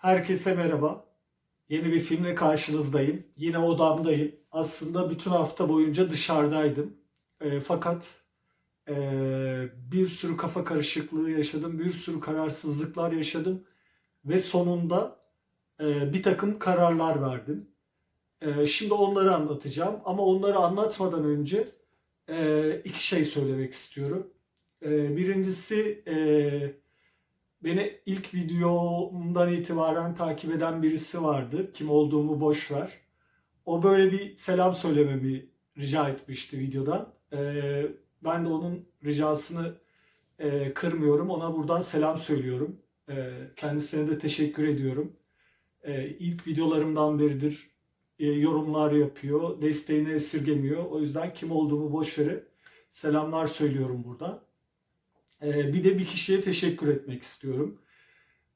Herkese merhaba. Yeni bir filmle karşınızdayım. Yine odamdayım. Aslında bütün hafta boyunca dışarıdaydım. E, fakat e, bir sürü kafa karışıklığı yaşadım. Bir sürü kararsızlıklar yaşadım. Ve sonunda e, bir takım kararlar verdim. E, şimdi onları anlatacağım. Ama onları anlatmadan önce e, iki şey söylemek istiyorum. E, birincisi... E, Beni ilk videomdan itibaren takip eden birisi vardı. Kim olduğumu boş ver. O böyle bir selam söylememi rica etmişti videodan. Ee, ben de onun ricasını e, kırmıyorum. Ona buradan selam söylüyorum. Ee, kendisine de teşekkür ediyorum. Ee, ilk videolarımdan beridir e, yorumlar yapıyor. Desteğini esirgemiyor. O yüzden kim olduğumu boş vere selamlar söylüyorum buradan. Ee, bir de bir kişiye teşekkür etmek istiyorum.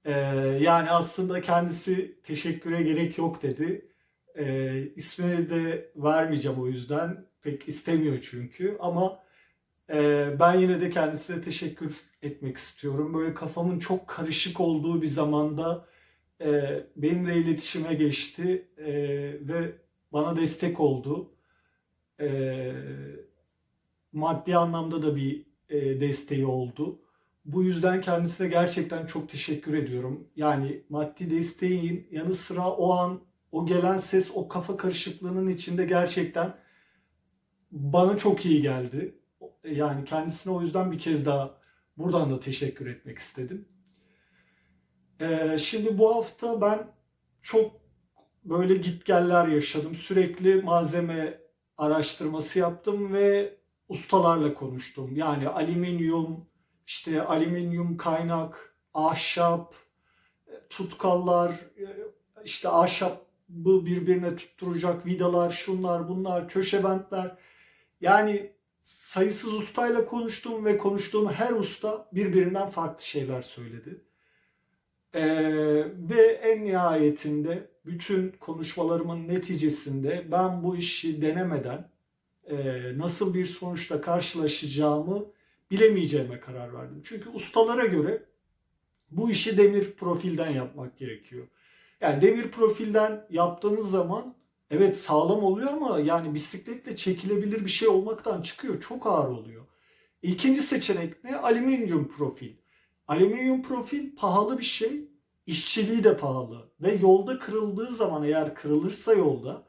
Ee, yani aslında kendisi teşekküre gerek yok dedi. Ee, ismini de vermeyeceğim o yüzden. Pek istemiyor çünkü. Ama e, ben yine de kendisine teşekkür etmek istiyorum. Böyle kafamın çok karışık olduğu bir zamanda e, benimle iletişime geçti e, ve bana destek oldu. E, maddi anlamda da bir e, desteği oldu. Bu yüzden kendisine gerçekten çok teşekkür ediyorum. Yani maddi desteğin yanı sıra o an o gelen ses o kafa karışıklığının içinde gerçekten bana çok iyi geldi. Yani kendisine o yüzden bir kez daha buradan da teşekkür etmek istedim. Ee, şimdi bu hafta ben çok böyle gitgeller yaşadım. Sürekli malzeme araştırması yaptım ve ustalarla konuştum. Yani alüminyum, işte alüminyum kaynak, ahşap, tutkallar, işte ahşabı birbirine tutturacak vidalar, şunlar bunlar, köşe bentler. Yani sayısız ustayla konuştum ve konuştuğum her usta birbirinden farklı şeyler söyledi. Ee, ve en nihayetinde bütün konuşmalarımın neticesinde ben bu işi denemeden e, nasıl bir sonuçla karşılaşacağımı bilemeyeceğime karar verdim. Çünkü ustalara göre bu işi demir profilden yapmak gerekiyor. Yani demir profilden yaptığınız zaman evet sağlam oluyor ama yani bisikletle çekilebilir bir şey olmaktan çıkıyor. Çok ağır oluyor. İkinci seçenek ne? Alüminyum profil. Alüminyum profil pahalı bir şey. İşçiliği de pahalı. Ve yolda kırıldığı zaman eğer kırılırsa yolda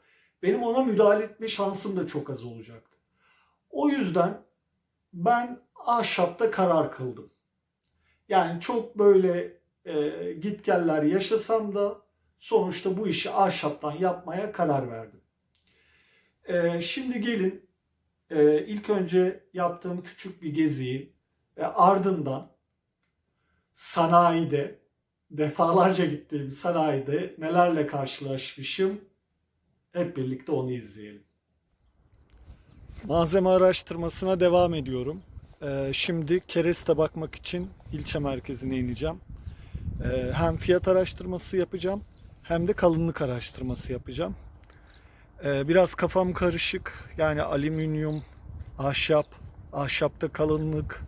benim ona müdahale etme şansım da çok az olacaktı. O yüzden ben ahşapta karar kıldım. Yani çok böyle e, gitgeller yaşasam da sonuçta bu işi ahşaptan yapmaya karar verdim. E, şimdi gelin e, ilk önce yaptığım küçük bir geziyi ve ardından sanayide defalarca gittiğim sanayide nelerle karşılaşmışım hep birlikte onu izleyelim. Malzeme araştırmasına devam ediyorum. Ee, şimdi kereste bakmak için ilçe merkezine ineceğim. Ee, hem fiyat araştırması yapacağım hem de kalınlık araştırması yapacağım. Ee, biraz kafam karışık. Yani alüminyum, ahşap, ahşapta kalınlık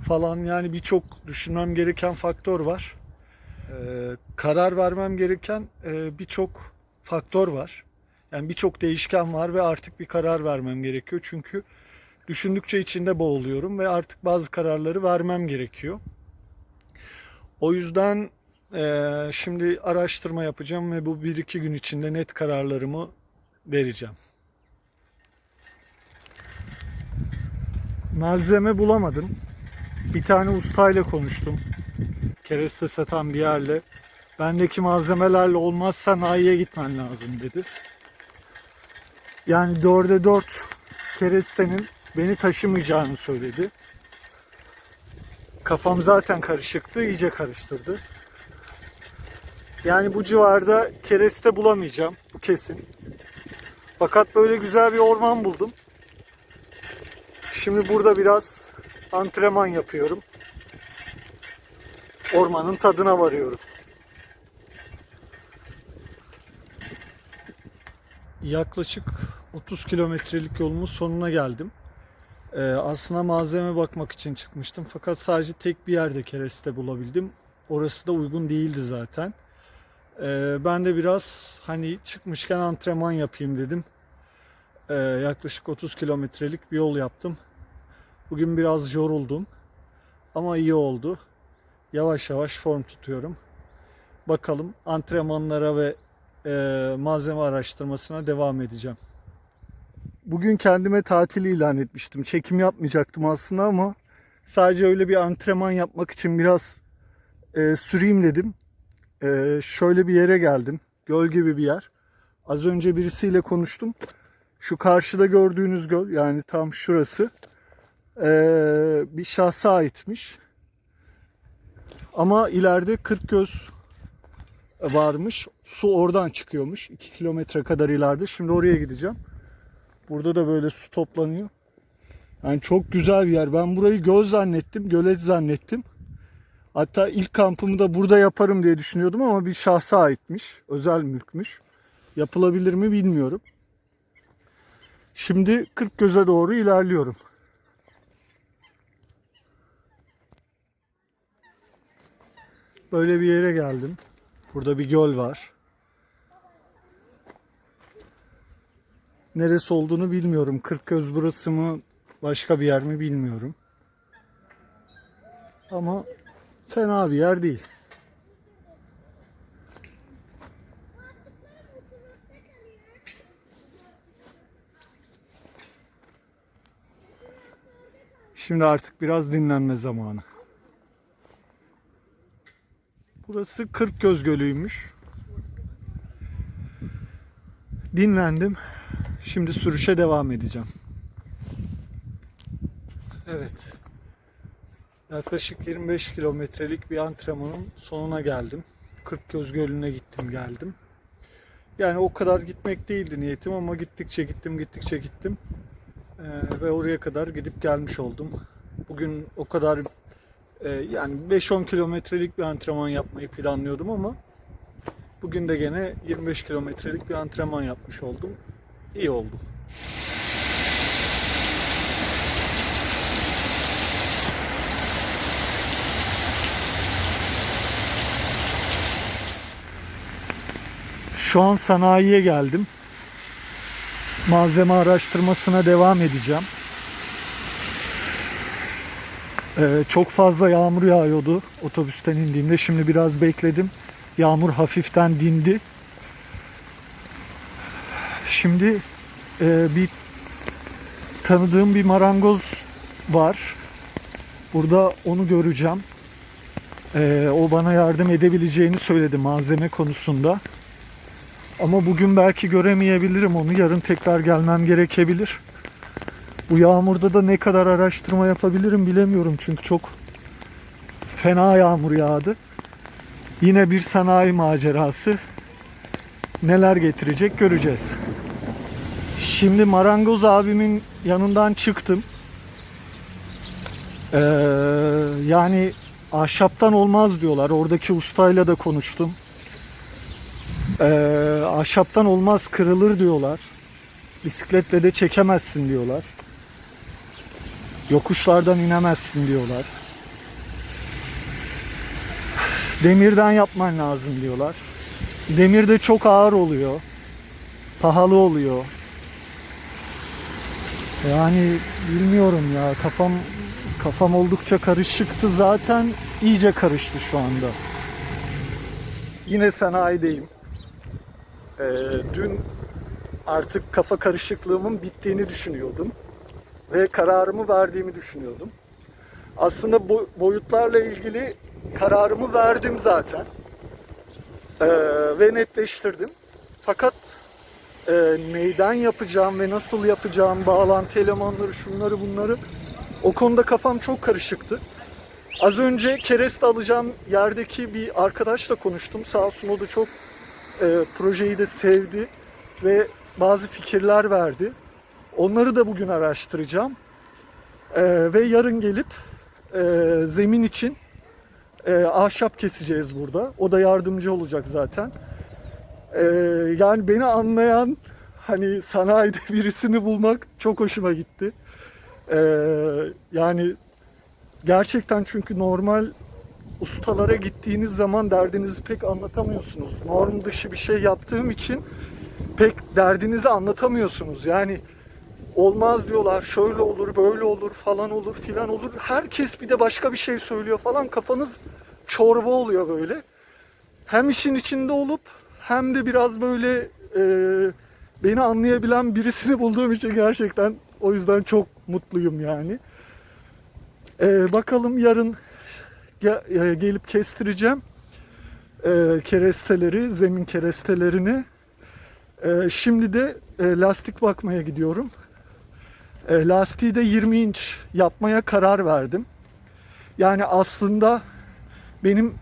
falan yani birçok düşünmem gereken faktör var. karar vermem gereken e, birçok faktör var. Yani birçok değişken var ve artık bir karar vermem gerekiyor. Çünkü düşündükçe içinde boğuluyorum ve artık bazı kararları vermem gerekiyor. O yüzden e, şimdi araştırma yapacağım ve bu bir iki gün içinde net kararlarımı vereceğim. Malzeme bulamadım. Bir tane ustayla konuştum. Kereste satan bir yerle. Bendeki malzemelerle olmaz sanayiye gitmen lazım dedi. Yani dörde dört kerestenin beni taşımayacağını söyledi. Kafam zaten karışıktı, iyice karıştırdı. Yani bu civarda kereste bulamayacağım, bu kesin. Fakat böyle güzel bir orman buldum. Şimdi burada biraz antrenman yapıyorum. Ormanın tadına varıyorum. Yaklaşık 30 kilometrelik yolumun sonuna geldim. Ee, aslında malzeme bakmak için çıkmıştım. Fakat sadece tek bir yerde kereste bulabildim. Orası da uygun değildi zaten. Ee, ben de biraz hani çıkmışken antrenman yapayım dedim. Ee, yaklaşık 30 kilometrelik bir yol yaptım. Bugün biraz yoruldum. Ama iyi oldu. Yavaş yavaş form tutuyorum. Bakalım antrenmanlara ve e, malzeme araştırmasına devam edeceğim. Bugün kendime tatil ilan etmiştim. Çekim yapmayacaktım aslında ama sadece öyle bir antrenman yapmak için biraz e, süreyim dedim. E, şöyle bir yere geldim. Göl gibi bir yer. Az önce birisiyle konuştum. Şu karşıda gördüğünüz göl yani tam şurası e, bir şahsa aitmiş. Ama ileride 40 göz varmış. Su oradan çıkıyormuş. 2 kilometre kadar ileride. Şimdi oraya gideceğim. Burada da böyle su toplanıyor. Yani çok güzel bir yer. Ben burayı göl zannettim, gölet zannettim. Hatta ilk kampımı da burada yaparım diye düşünüyordum ama bir şahsa aitmiş. Özel mülkmüş. Yapılabilir mi bilmiyorum. Şimdi 40 göze doğru ilerliyorum. Böyle bir yere geldim. Burada bir göl var. Neresi olduğunu bilmiyorum. Kırkgöz burası mı başka bir yer mi bilmiyorum. Ama fena bir yer değil. Şimdi artık biraz dinlenme zamanı. Burası Kırkgöz Gölü'ymüş. Dinlendim. Şimdi sürüşe devam edeceğim. Evet. Yaklaşık 25 kilometrelik bir antrenmanın sonuna geldim. Kırkgöz Gölü'ne gittim geldim. Yani o kadar gitmek değildi niyetim ama gittikçe gittim gittikçe gittim. Ee, ve oraya kadar gidip gelmiş oldum. Bugün o kadar e, yani 5-10 kilometrelik bir antrenman yapmayı planlıyordum ama bugün de gene 25 kilometrelik bir antrenman yapmış oldum. İyi oldu. Şu an sanayiye geldim. Malzeme araştırmasına devam edeceğim. Ee, çok fazla yağmur yağıyordu otobüsten indiğimde. Şimdi biraz bekledim. Yağmur hafiften dindi. Şimdi e, bir tanıdığım bir marangoz var. Burada onu göreceğim. Ee, o bana yardım edebileceğini söyledi malzeme konusunda. Ama bugün belki göremeyebilirim onu. Yarın tekrar gelmem gerekebilir. Bu yağmurda da ne kadar araştırma yapabilirim bilemiyorum çünkü çok fena yağmur yağdı. Yine bir sanayi macerası. Neler getirecek göreceğiz. Şimdi marangoz abimin yanından çıktım. Ee, yani ahşaptan olmaz diyorlar. Oradaki ustayla da konuştum. Ee, ahşaptan olmaz kırılır diyorlar. Bisikletle de çekemezsin diyorlar. Yokuşlardan inemezsin diyorlar. Demirden yapman lazım diyorlar. Demir de çok ağır oluyor. Pahalı oluyor. Yani bilmiyorum ya kafam kafam oldukça karışıktı zaten iyice karıştı şu anda. Yine sanayideyim. Ee, dün artık kafa karışıklığımın bittiğini düşünüyordum ve kararımı verdiğimi düşünüyordum. Aslında bu boyutlarla ilgili kararımı verdim zaten ee, ve netleştirdim. Fakat e, neyden yapacağım ve nasıl yapacağım, bağlantı elemanları, şunları bunları o konuda kafam çok karışıktı. Az önce kereste alacağım yerdeki bir arkadaşla konuştum. Sağ olsun o da çok e, projeyi de sevdi ve bazı fikirler verdi. Onları da bugün araştıracağım. E, ve yarın gelip e, zemin için e, ahşap keseceğiz burada. O da yardımcı olacak zaten. E, yani beni anlayan hani sanayide birisini bulmak çok hoşuma gitti. E, yani gerçekten çünkü normal ustalara gittiğiniz zaman derdinizi pek anlatamıyorsunuz. Norm dışı bir şey yaptığım için pek derdinizi anlatamıyorsunuz. Yani olmaz diyorlar, şöyle olur, böyle olur, falan olur, filan olur. Herkes bir de başka bir şey söylüyor falan. Kafanız çorba oluyor böyle. Hem işin içinde olup hem de biraz böyle e, beni anlayabilen birisini bulduğum için gerçekten o yüzden çok mutluyum yani. E, bakalım yarın ge- e, gelip kestireceğim e, keresteleri, zemin kerestelerini. E, şimdi de e, lastik bakmaya gidiyorum. E, lastiği de 20 inç yapmaya karar verdim. Yani aslında benim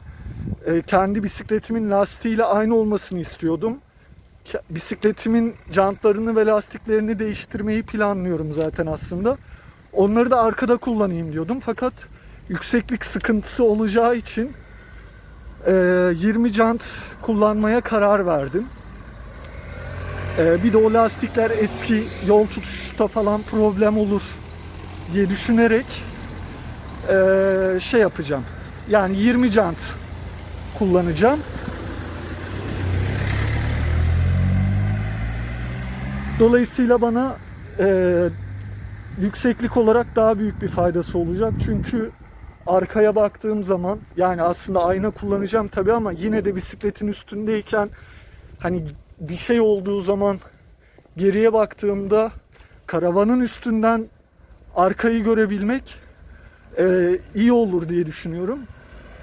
e, kendi bisikletimin lastiğiyle aynı olmasını istiyordum. Bisikletimin jantlarını ve lastiklerini değiştirmeyi planlıyorum zaten aslında. Onları da arkada kullanayım diyordum. Fakat yükseklik sıkıntısı olacağı için e, 20 jant kullanmaya karar verdim. E, bir de o lastikler eski yol tutuşta falan problem olur diye düşünerek e, şey yapacağım. Yani 20 jant kullanacağım. Dolayısıyla bana e, yükseklik olarak daha büyük bir faydası olacak. Çünkü arkaya baktığım zaman yani aslında ayna kullanacağım tabii ama yine de bisikletin üstündeyken hani bir şey olduğu zaman geriye baktığımda karavanın üstünden arkayı görebilmek e, iyi olur diye düşünüyorum.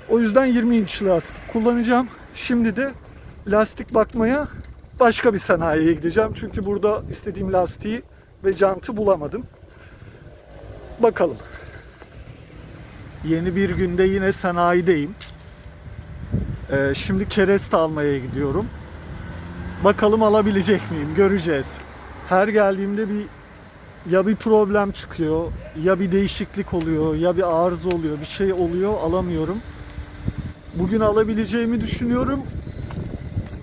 O yüzden 20 inç lastik kullanacağım. Şimdi de lastik bakmaya başka bir sanayiye gideceğim. Çünkü burada istediğim lastiği ve jantı bulamadım. Bakalım. Yeni bir günde yine sanayideyim. Ee, şimdi kereste almaya gidiyorum. Bakalım alabilecek miyim? Göreceğiz. Her geldiğimde bir ya bir problem çıkıyor, ya bir değişiklik oluyor, ya bir arıza oluyor, bir şey oluyor, alamıyorum. Bugün alabileceğimi düşünüyorum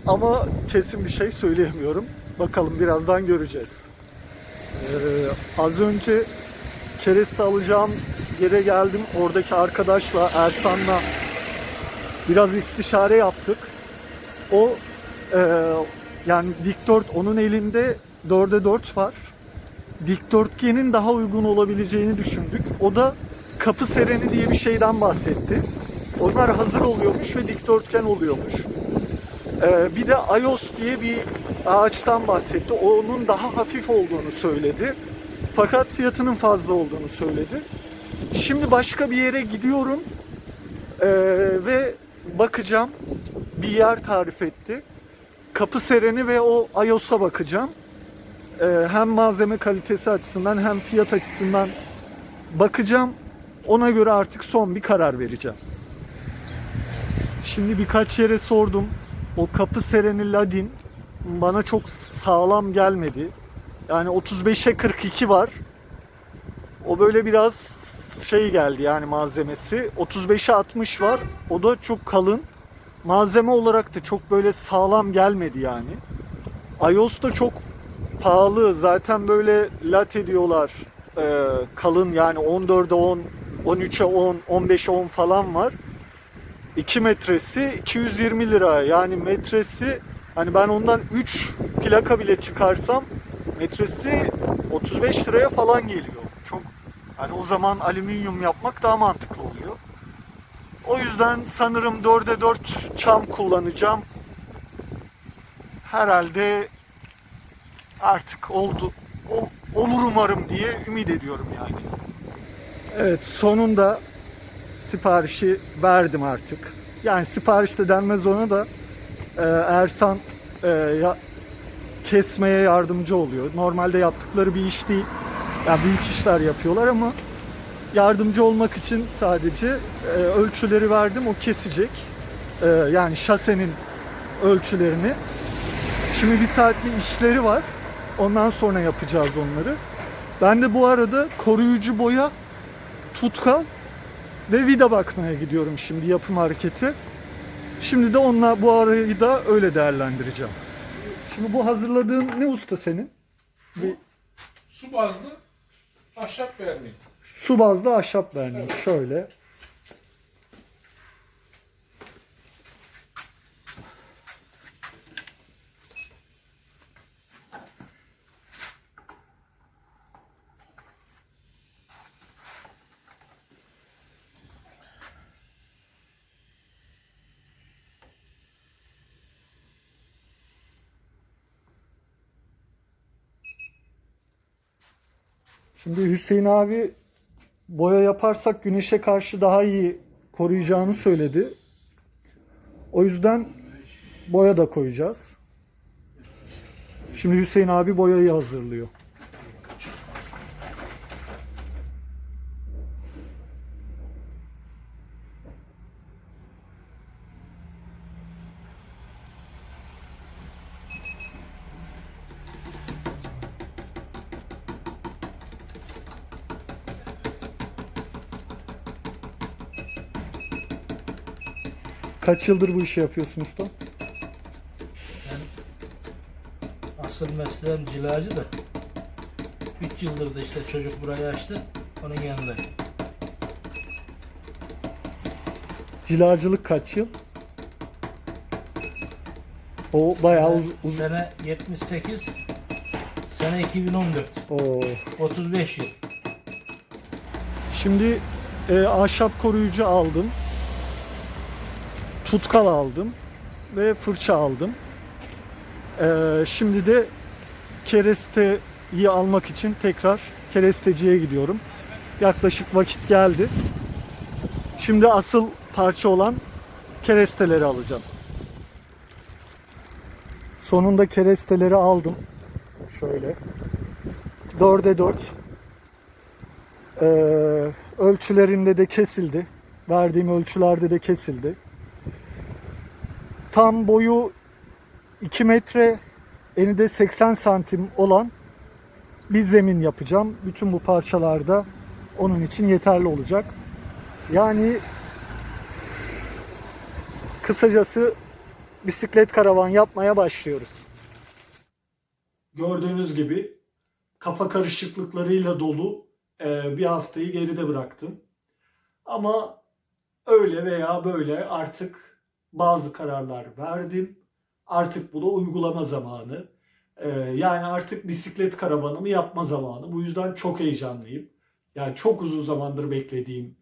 ama kesin bir şey söyleyemiyorum. Bakalım birazdan göreceğiz. Ee, az önce kereste alacağım yere geldim. Oradaki arkadaşla, Ersan'la biraz istişare yaptık. O e, yani dikdört onun elinde 4'e 4 var. Dikdörtgenin daha uygun olabileceğini düşündük. O da kapı sereni diye bir şeyden bahsetti. Onlar hazır oluyormuş ve dikdörtgen oluyormuş. Ee, bir de iOS diye bir ağaçtan bahsetti. Onun daha hafif olduğunu söyledi. Fakat fiyatının fazla olduğunu söyledi. Şimdi başka bir yere gidiyorum Ee, ve bakacağım. Bir yer tarif etti. Kapı sereni ve o iOS'a bakacağım. Ee, hem malzeme kalitesi açısından hem fiyat açısından bakacağım. Ona göre artık son bir karar vereceğim. Şimdi birkaç yere sordum. O kapı sereni Ladin bana çok sağlam gelmedi. Yani 35'e 42 var. O böyle biraz şey geldi yani malzemesi. 35'e 60 var. O da çok kalın. Malzeme olarak da çok böyle sağlam gelmedi yani. iOS da çok pahalı. Zaten böyle latte diyorlar. Ee, kalın yani 14'e 10, 13'e 10, 15'e 10 falan var. 2 metresi 220 lira. Yani metresi hani ben ondan 3 plaka bile çıkarsam metresi 35 liraya falan geliyor. Çok hani o zaman alüminyum yapmak daha mantıklı oluyor. O yüzden sanırım 4'e 4 çam kullanacağım. Herhalde artık oldu ol- olur umarım diye ümit ediyorum yani. Evet sonunda siparişi verdim artık. Yani sipariş de denmez ona da e, Ersan e, ya, kesmeye yardımcı oluyor. Normalde yaptıkları bir iş değil. Yani büyük işler yapıyorlar ama yardımcı olmak için sadece e, ölçüleri verdim. O kesecek. E, yani şasenin ölçülerini. Şimdi bir saat bir işleri var. Ondan sonra yapacağız onları. Ben de bu arada koruyucu boya, tutkal ve vida bakmaya gidiyorum şimdi yapım hareketi. Şimdi de onunla bu arayı da öyle değerlendireceğim. Şimdi bu hazırladığın ne usta senin? Bir Su bazlı ahşap vermeyin. su bazlı ahşap vernik. Şöyle. Şimdi Hüseyin abi boya yaparsak güneşe karşı daha iyi koruyacağını söyledi. O yüzden boya da koyacağız. Şimdi Hüseyin abi boyayı hazırlıyor. Kaç yıldır bu işi yapıyorsun usta? Asıl mesleğim cilacı da 3 yıldır da işte çocuk burayı açtı. Onun yanındayım. Cilacılık kaç yıl? O bayağı uz- uz- Sene 78, sene 2014. Oo. 35 yıl. Şimdi e, ahşap koruyucu aldım. Tutkal aldım ve fırça aldım. E, şimdi de keresteyi almak için tekrar keresteciye gidiyorum. Yaklaşık vakit geldi. Şimdi asıl parça olan keresteleri alacağım. Sonunda keresteleri aldım. Şöyle. 4'e 4 ee, ölçülerinde de kesildi. Verdiğim ölçülerde de kesildi. Tam boyu 2 metre, eni de 80 santim olan bir zemin yapacağım. Bütün bu parçalarda onun için yeterli olacak. Yani kısacası bisiklet karavan yapmaya başlıyoruz. Gördüğünüz gibi kafa karışıklıklarıyla dolu e, bir haftayı geride bıraktım. Ama öyle veya böyle artık bazı kararlar verdim. Artık bunu uygulama zamanı. E, yani artık bisiklet karavanımı yapma zamanı. Bu yüzden çok heyecanlıyım. Yani çok uzun zamandır beklediğim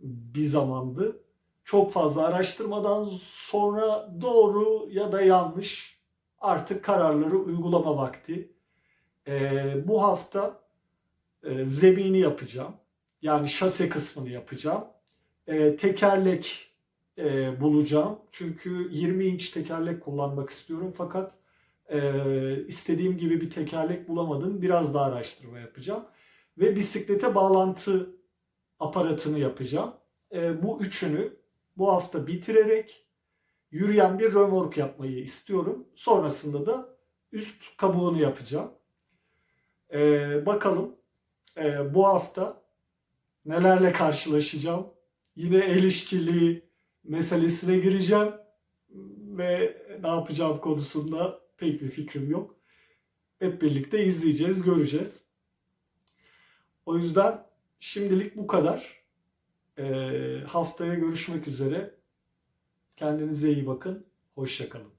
bir zamandı. Çok fazla araştırmadan sonra doğru ya da yanlış artık kararları uygulama vakti. Ee, bu hafta e, zemini yapacağım. Yani şase kısmını yapacağım. Ee, tekerlek e, bulacağım. Çünkü 20 inç tekerlek kullanmak istiyorum. Fakat e, istediğim gibi bir tekerlek bulamadım. Biraz daha araştırma yapacağım. Ve bisiklete bağlantı aparatını yapacağım. E, bu üçünü bu hafta bitirerek yürüyen bir römork yapmayı istiyorum. Sonrasında da üst kabuğunu yapacağım. Ee, bakalım ee, bu hafta nelerle karşılaşacağım. Yine el işçiliği meselesine gireceğim ve ne yapacağım konusunda pek bir fikrim yok. Hep birlikte izleyeceğiz, göreceğiz. O yüzden şimdilik bu kadar. Ee, haftaya görüşmek üzere. Kendinize iyi bakın. Hoşçakalın.